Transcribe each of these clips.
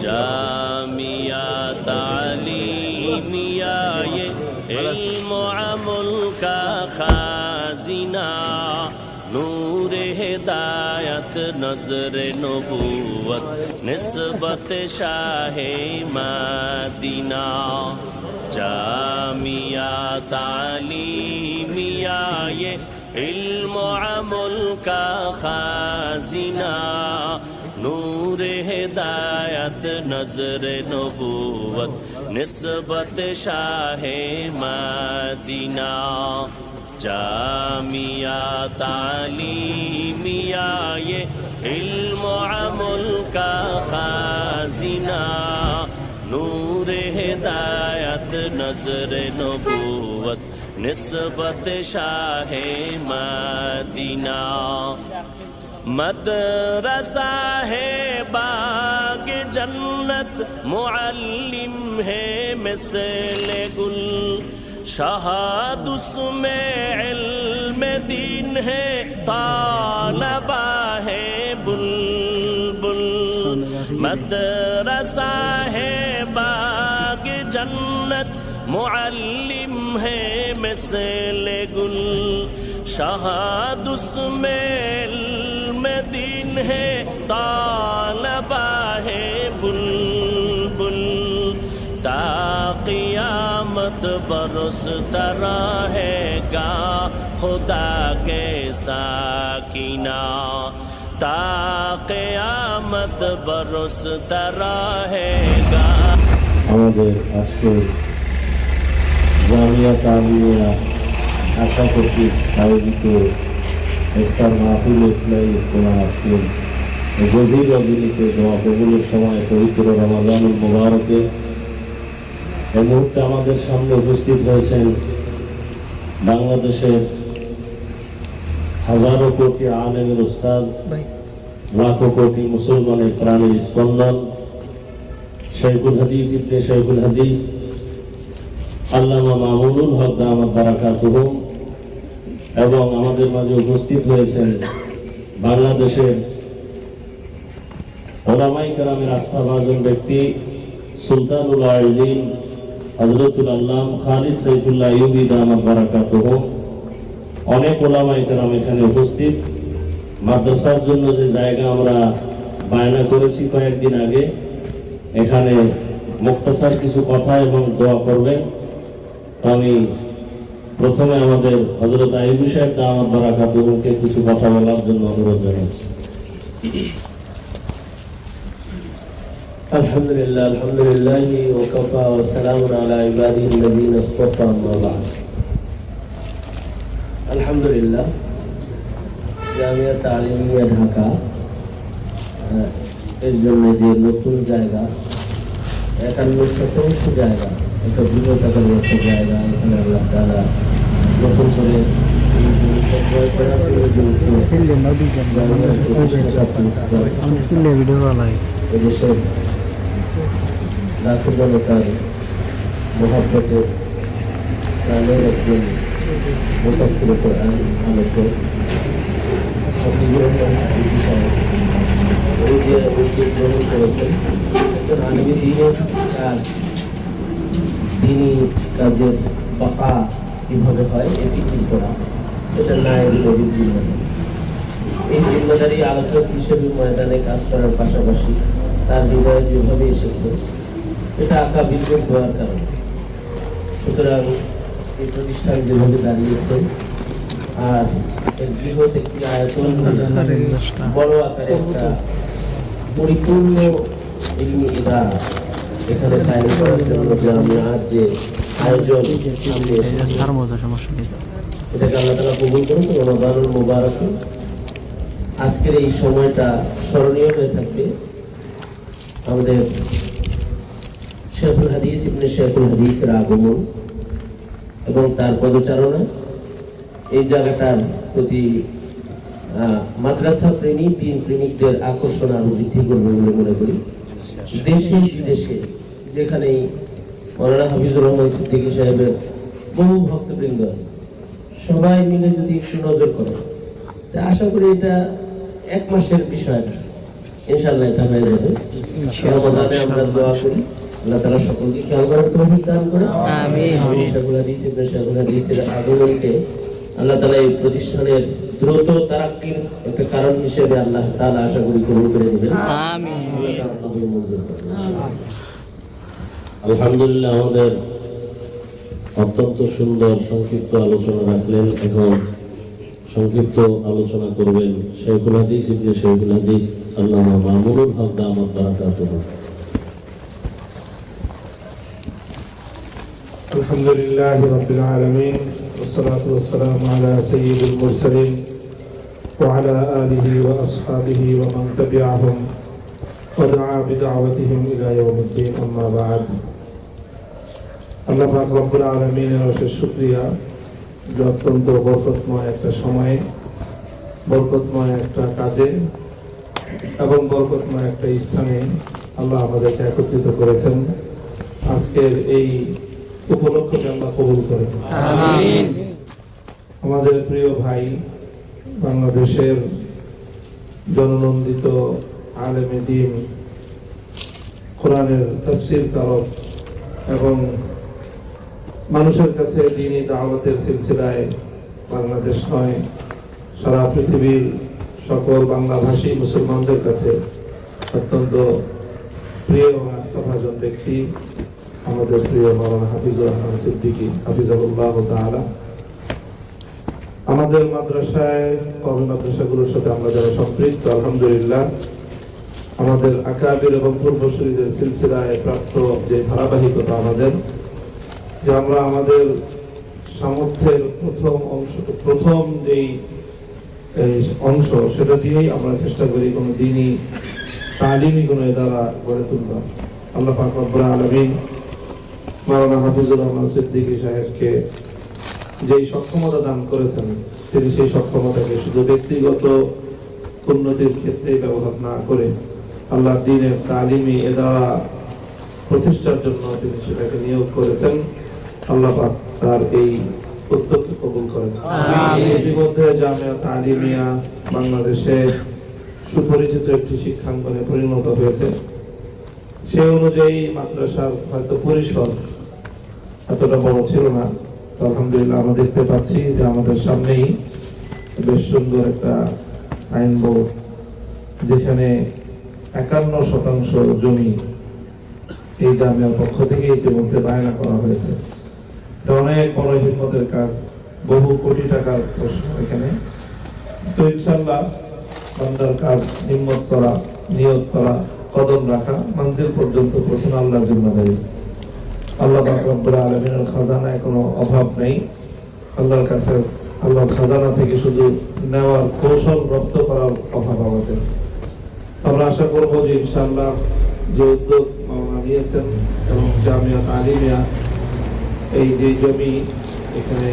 جامعہ تعلیمیا یہ علم و عمل کا خازنہ نور ہدایت، نظر نبوت، نسبت شاہ مدینہ۔ جامعہ تعلیمیہ، یہ علم و عمل کا خازنہ نور نور ہدایت نظر نبوت، نسبت شاہ مدینہ جامیا تعلیمیا یہ علم و عمل کا خازینہ نور ہدایت، نظر نبوت، نسبت شاہ مدینہ۔ مدرسہ ہے، باغ جنت، معلم ہے مثل گل۔ شہاد اس میں علم دین ہے، طالبہ ہے بلبل۔ مدرسہ ہے، باغ جنت، معلم ہے مثل گل۔ شہاد اس میں علم दीन है तालबा है बुलबुल ता क़ियामत बरस रहेगा खुदा के साकिना ता क़ियामत बरस रहेगा আমাদের আজকে জামিয়া তামিয়া আশা কর্তৃক আয়োজিত গভীর রজনীতে কবুলের সময় পবিত্র মুহূর্তে আমাদের সামনে উপস্থিত হয়েছেন বাংলাদেশের হাজারো কোটি আলেমের উস্তাদ লাখো কোটি মুসলমানের প্রাণের স্পন্দন শেখুল হাদিস ইবনে শেখুল হাদিস, আল্লামা মামুনুল হক দামাত বারাকাতুহু এবং আমাদের মাঝে উপস্থিত হয়েছেন বাংলাদেশের ওলামাই কালামের আস্থাভাজন ব্যক্তি সুলতানুল আইজিন হজরতুল আল্লাম খালিদ সাইফুল্লাহ ইউবি দামাত বারাকাতুহু। অনেক ওলামাই কালাম এখানে উপস্থিত। মাদ্রাসার জন্য যে জায়গা আমরা বায়না করেছি কয়েকদিন আগে, এখানে মুক্তাসার কিছু কথা এবং দোয়া করবেন। আমি প্রথমে আমাদের হজরত আইবু সাহেব দামাত বারাকাতুহুকে কিছু কথা বলার জন্য অনুরোধ জানাচ্ছি الحمد لله الحمد لله وكفى وسلام على عباده الذين اصطفى اما بعد الحمد لله জামিয়া তালিমিয়া ঢাকা আহ, এর জন্য যে নতুন জায়গা একান্ন শতাংশ জায়গা একটা বিগত টাকার একটা জায়গা এখানে আল্লাহ তারা এই প্রিন্সিপাল এদেশের লাখো জনতার মহাব্বতে প্রাণের একজন মুসাফির আলোক উনি যে উদ্যোগ গ্রহণ করেছেন কাজ দিনই কাজের বাঁকা কীভাবে হয়, এটি ঠিক করা এটা নায়েব নবী জিম্মাদারি এই জিম্মাদারি আলোচক হিসেবে ময়দানে কাজ করার পাশাপাশি তার হৃদয়ে যেভাবে এসেছে, এটা আঁকা বিদ্যুৎ হওয়ার কারণে। সুতরাং এই প্রতিষ্ঠান যেভাবে দাঁড়িয়েছে, আর এর বৃহৎ একটি আয়তন বড় আকারে একটা পরিপূর্ণ ইলমি ইদারা এখানে কায়েম করার জন্য যে আমি আজ যে আয়োজন এটাকে আল্লাহ তালা কবুল করুন রমাদানুল মুবারক। আজকের এই সময়টা স্মরণীয় হয়ে থাকবে। আমাদের শেখুল হাদিস ইবনে শেখুল হাদিসের আগমন এবং তার পদচারণা। এই জায়গাটার প্রতি মাদ্রাসা প্রেমী দিন প্রেমিকদের আকর্ষণ আরও বৃদ্ধি করবে বলে মনে করি। দেশে বিদেশে যেখানেই মৌলানা হাফিজুর রহমান সিদ্দিকী সাহেবের বহু ভক্তবৃন্দ আছে সবাই মিলে যদি একটু নজর করে তা আশা করি এটা এক মাসের বিষয় ইনশাল্লাহ এটা হয়ে যাবে রমাদানে আমরা দোয়া করি আল্লাহ তাআলা সকলকে খেয়াল করার তৌফিক দান করে আমিন। হাদিস ইবনে শেখুল হাদিসের আগমনকে আল্লাহ তালা এই প্রতিষ্ঠানের দ্রুত তারাক্কির একটা কারণ হিসেবে আল্লাহ তালা আশা করি গ্রহণ করে দেবেন আলহামদুলিল্লাহ আমাদের অত্যন্ত সুন্দর সংক্ষিপ্ত আলোচনা রাখলেন। এখন সংক্ষিপ্ত আলোচনা করবেন শেখুল হাদিস ইবনে শেখুল হাদিস আল্লামা মামুনুল হক দামাত বারাকাতুহ। আলহামদুলিল্লাহ রাব্বিল আলামিন। والصلاة والسلام على سيد المرسلين وعلى آله وأصحابه ومن تبعهم ودعا بدعوتهم إلى يوم الدين أما بعد আল্লাহ পাক রব্বুল আলমিনের অশেষ শুক্রিয়া যে অত্যন্ত বরকতময় একটা সময়ে বরকতময় একটা কাজে এবং বরকতময় একটা স্থানে আল্লাহ আমাদেরকে একত্রিত করেছেন আজকের এই উপলক্ষকে আল্লাহ কবুল করেন আমাদের প্রিয় ভাই বাংলাদেশের জননন্দিত আলেমে দিন কোরআনের তফসির কারক এবং মানুষের কাছে দিনই দাওয়াতের সিলসিলায় বাংলাদেশ নয় সারা পৃথিবীর সকল বাংলাভাষী মুসলমানদের কাছে অত্যন্ত প্রিয় এবং আস্থাভাজন ব্যক্তি। আমাদের প্রিয় মাওলানা হাফিজুর রহমান সিদ্দিকী হাফিজাহুল্লাহ তাআলা আমাদের মাদ্রাসায় কবি মাদ্রাসাগুলোর সাথে আমরা যারা সম্পৃক্ত, আলহামদুলিল্লাহ, আমাদের আকাবির এবং পূর্বসূরীদের সিলসিলায় প্রাপ্ত যে ধারাবাহিকতা আমাদের, যে আমরা আমাদের সামর্থ্যের প্রথম অংশ, প্রথম যেই অংশ, সেটা দিয়েই আমরা চেষ্টা করি কোনো দিনই তালিমি কোনো দ্বারা গড়ে তুলবার। আল্লাহ পাক রব্বুল আলামিন মাওলানা হাফিজুর রহমান সিদ্দিকী সাহেবকে যেই সক্ষমতা দান করেছেন তিনি সেই সক্ষমতাকে শুধু ব্যক্তিগত উন্নতির ক্ষেত্রে ব্যবহার না করে আল্লাহ দিনের তালিমি এ দ্বারা প্রতিষ্ঠার জন্য তিনি সেটাকে নিয়োগ করেছেন। আল্লাহ তার এই উদ্যোগকে কবুল করেন। ইতিমধ্যে জামিয়া তালিমিয়া বাংলাদেশে সুপরিচিত একটি শিক্ষাঙ্গনে পরিণত হয়েছে। সেই অনুযায়ী মাদ্রাসার হয়তো পরিসর এতটা বড় ছিল না। আলহামদুলিল্লাহ আমরা দেখতে পাচ্ছি যে আমাদের সামনেই বেশ সুন্দর একটা সাইনবোর্ড, যেখানে একান্ন শতাংশ জমি এই জামিয়ার পক্ষ থেকে ইতিমধ্যে বায়না করা হয়েছে। অনেক বড় হিম্মতের কাজ, বহু কোটি টাকার প্রশ্ন এখানে। তো ইনশাল্লাহ বান্দার কাজ, হিম্মত করা, নিয়োগ করা, কদম রাখা, মঞ্জিল পর্যন্ত পৌঁছানো আল্লাহর জিম্মাদারি। আল্লাহ রব্বুল আলামিনের খাজানায় কোনো অভাব নেই। আল্লাহর কাছে, আল্লাহর খাজানা থেকে শুধু নেওয়ার কৌশল রপ্ত করার অভাব আমাদের। আমরা আশা করব যে ইনশাআল্লাহ যে উদ্যোগ নিয়েছেন এবং জামিয়া আলিমিয়া এই যে জমি এখানে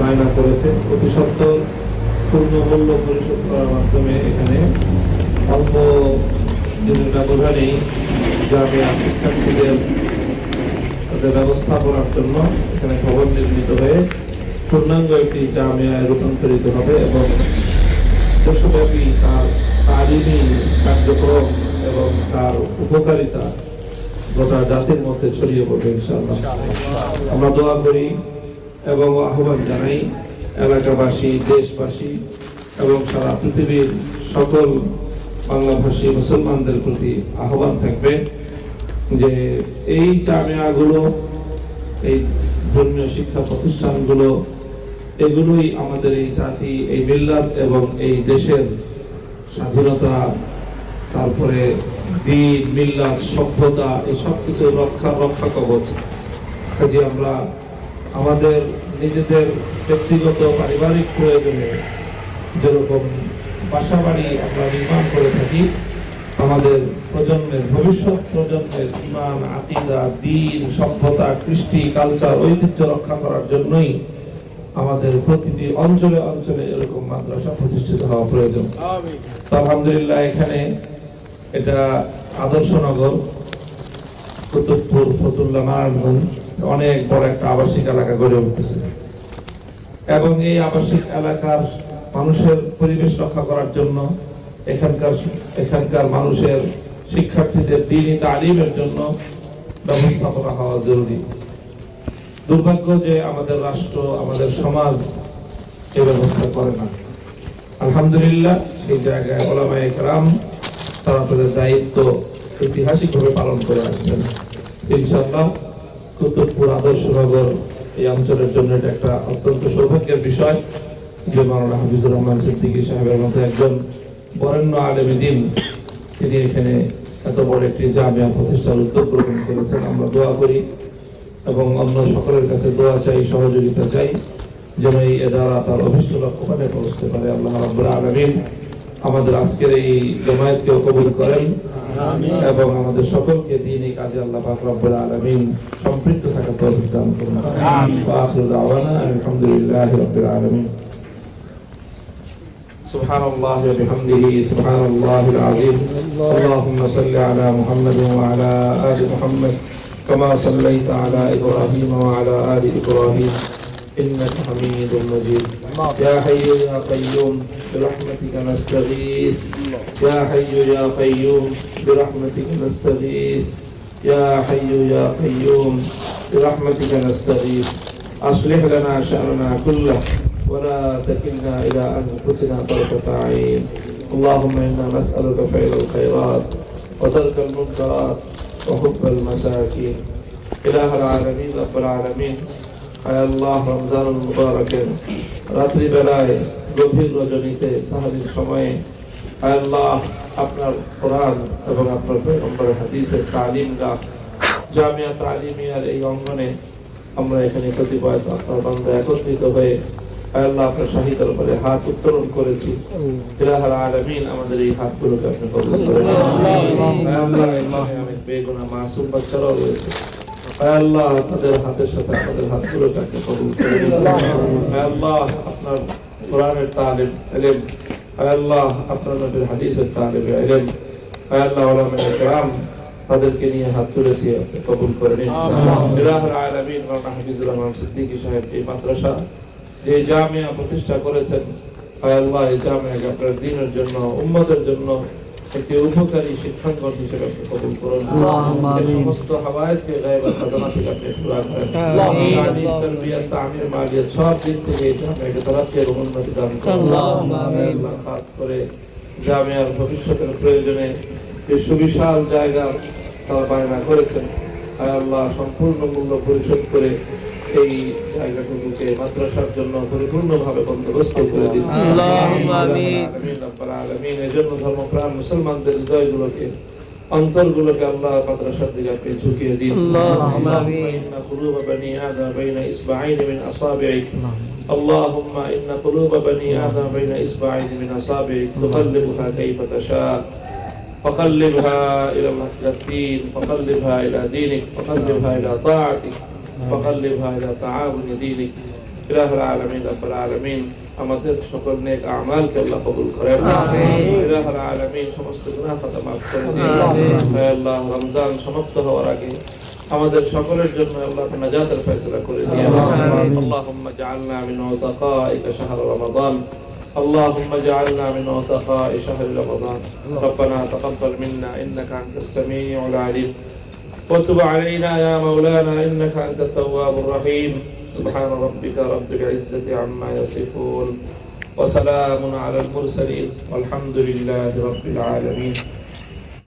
বায়না করেছে অতি সত্তর পূর্ণ পরিশোধ করার মাধ্যমে এখানে অল্প দিনের ব্যবধানেই জামিয়া শিক্ষার্থীদের ব্যবস্থাপনার জন্য এখানে ভবন নির্মিত হয়ে পূর্ণাঙ্গ একটি জামিয়ায় রূপান্তরিত হবে এবং দেশব্যাপী তার তালিমি কার্যক্রম এবং তার উপকারিতা গোটা জাতির মধ্যে ছড়িয়ে পড়বে, ইনশাআল্লাহ। আমরা দোয়া করি এবং আহ্বান জানাই এলাকাবাসী, দেশবাসী এবং সারা পৃথিবীর সকল বাংলাভাষী মুসলমানদের প্রতি আহ্বান থাকবে। যে এই জামিয়াগুলো, এই ধর্মীয় শিক্ষা প্রতিষ্ঠানগুলো, এগুলোই আমাদের এই জাতি, এই মিল্লাত এবং এই দেশের স্বাধীনতা, তারপরে দিন, মিল্লাত, সভ্যতা, এই সব কিছু রক্ষা রক্ষা কবচ। কাজে আমরা আমাদের নিজেদের ব্যক্তিগত, পারিবারিক প্রয়োজনে যেরকম বাসা বাড়ি আমরা নির্মাণ করে থাকি, আমাদের প্রজন্মের ভবিষ্যৎ প্রজন্মের ইমান আকিদা দিন সভ্যতা কৃষ্টি কালচার ঐতিহ্য রক্ষা করার জন্যই আমাদের প্রতিটি অঞ্চলে অঞ্চলে এরকম মাদ্রাসা প্রতিষ্ঠিত হওয়া প্রয়োজন। আলহামদুলিল্লাহ এখানে এটা আদর্শনগর কুতুবপুর ফতুল্লা নারায়ণগঞ্জ অনেক বড় একটা আবাসিক এলাকা গড়ে উঠতেছে এবং এই আবাসিক এলাকার মানুষের পরিবেশ রক্ষা করার জন্য এখানকার এখানকার মানুষের শিক্ষার্থীদের দিনই তালিমের জন্য ব্যবস্থাপনা হওয়া জরুরি। দুর্ভাগ্য যে আমাদের রাষ্ট্র, আমাদের সমাজ এ ব্যবস্থা করে না। আলহামদুলিল্লাহ, সেই জায়গায় ওলামা একরাম তারা তাদের দায়িত্ব ঐতিহাসিকভাবে পালন করে আসছেন। ইনশাআল্লাহ, কুতুবপুর আদর্শনগর এই অঞ্চলের জন্য এটা একটা অত্যন্ত সৌভাগ্যের বিষয় যে মাওলানা হাফিজুর রহমান সিদ্দিকী সাহেবের মতো একজন বরেণ্য আলেমী দিন তিনি এখানে এত বড় একটি জামিয়া প্রতিষ্ঠার উদ্যোগ গ্রহণ করেছেন আমরা দোয়া করি এবং অন্য সকলের কাছে দোয়া চাই সহযোগিতা চাই যেন এই এদারা তার অভিষ্ট লক্ষ্যমানে পৌঁছতে পারে। আল্লাহ রাব্বুল আলামিন আমাদের আজকের এই জমায়েতকেও কবুল করেন এবং আমাদের সকলকে দিন এই কাজে আল্লাহ পাক রব্বুল আলামিন সম্পৃক্ত থাকার তৌফিক দান করুন। ওয়া আখিরু দাওয়ানা আলহামদুলিল্লাহি রাব্বিল আলামিন। سبحان الله وبحمده سبحان الله العظيم. اللهم صل على محمد وعلى آل محمد كما صليت على إبراهيم وعلى آل إبراهيم إنك حميد مجيد. يا حي يا قيوم برحمتك نستغيث. يا حي يا قيوم برحمتك نستغيث. يا حي يا قيوم برحمتك نستغيث. أصلح لنا شأننا كله. ولا تكلنا إلى أنفسنا طرفة عين اللهم إنا نسألك فعل الخيرات وترك المنكرات وحب المساكين إله العالمين رب العالمين আয় আল্লাহ রমজানুল মুবারকের রাত্রি বেলায় গভীর রজনীতে সাহাবির সময়ে আয় আল্লাহ আপনার কোরআন এবং আপনার পয়গম্বর হাদিসের তালিম গাহ জামিয়া তালিমিয়ার এই অঙ্গনে আমরা এখানে কতিপয় আপনার বান্ধব একত্রিত হয়ে আয় আল্লাহ আপনার শাহী দরবারে হাত উত্তোলন করেছি। ইলাহার আলামিন আমাদের এই হাতগুলোকে আপনি কবুল করে আল্লাহ অনেক বেগুনা মাসুম বাচ্চারাও রয়েছে। আল্লাহ তাদের হাতের সাথে আমাদের হাতগুলোকে আপনি কবুল করে আল্লাহ আপনার কোরআনের তালিম এলেম আল্লাহ আপনার নবীর হাদিসের তালিম এলেম আল্লাহ ওলামায়ে কেরাম তাদেরকে নিয়ে হাত তুলেছি আপনি কবুল করে নিন। ইলাহুল আলামিন মাওলানা হাফিজুর রহমান সিদ্দিকী সাহেব এই মাদ্রাসা যে জামিয়া প্রতিষ্ঠা করেছেন আল্লাহ এই জামিয়াকে আপনার দিনের জন্য উম্মতের জন্য একটি উপকারী শিক্ষাঙ্গন হিসেবে আপনি কবুল করুন। সমস্ত হাওয়াইজকে গায়েব খাজানা থেকে আপনি পুরা করেন তালিম তারবিয়ত তামির মালিয়ত সব দিক থেকে এই জামিয়াকে তরাক্কি এবং উন্নতি দান করুন। আল্লাহ খাস করে জামিয়ার ভবিষ্যতের প্রয়োজনে যে সুবিশাল জায়গা তারা বায়না করেছেন আল্লাহ সম্পূর্ণ মূল্য পরিশোধ করে এই জায়গাটুকুকে মাদ্রাসার জন্য পরিপূর্ণভাবে বন্দোবস্ত করে দিন আল্লাহুম্মা আমিন। আমিন রাব্বাল আলামিন এজন্য ধর্মপ্রাণ মুসলমানদের হৃদয়গুলোকে অন্তরগুলোকে আল্লাহ মাদ্রাসার দিকে আপনি ঝুঁকিয়ে দিন আল্লাহুম্মা আমিন। ইন্ন কুলুবা বনি আদম বাইনা ইসবাঈন মিন আসাবি'িক اللهم إن قلوب بني آدم بين إصبعين من أصابعك تقلبها كيف تشاء فقلبها إلى الدين فقلبها إلى دينك فقلبها إلى طاعتك فقلبها إلى تعاون دينك إله العالمين رب العالمين আমাদের সকল নেক আমালকে আল্লাহ কবুল করেন ইলাহুল আলামিন সমস্ত গুনাহ খাতা মাফ করে দিন হে আল্লাহ রমজান সমাপ্ত হওয়ার আগে আমাদের সকলের জন্য আল্লাহ নাজাতের ফয়সালা করে দিন আল্লাহুম্মা জাআলনা মিন উতাকাইকা শাহর রমাদান اللهم اجعلنا من عتقاء شهر رمضان ربنا تقبل منا انك انت السميع العليم وتب علينا يا مولانا إنك أنت التواب الرحيم. سبحان ربك رب العزة عما يصفون. وسلام على المرسلين. والحمد لله رب العالمين.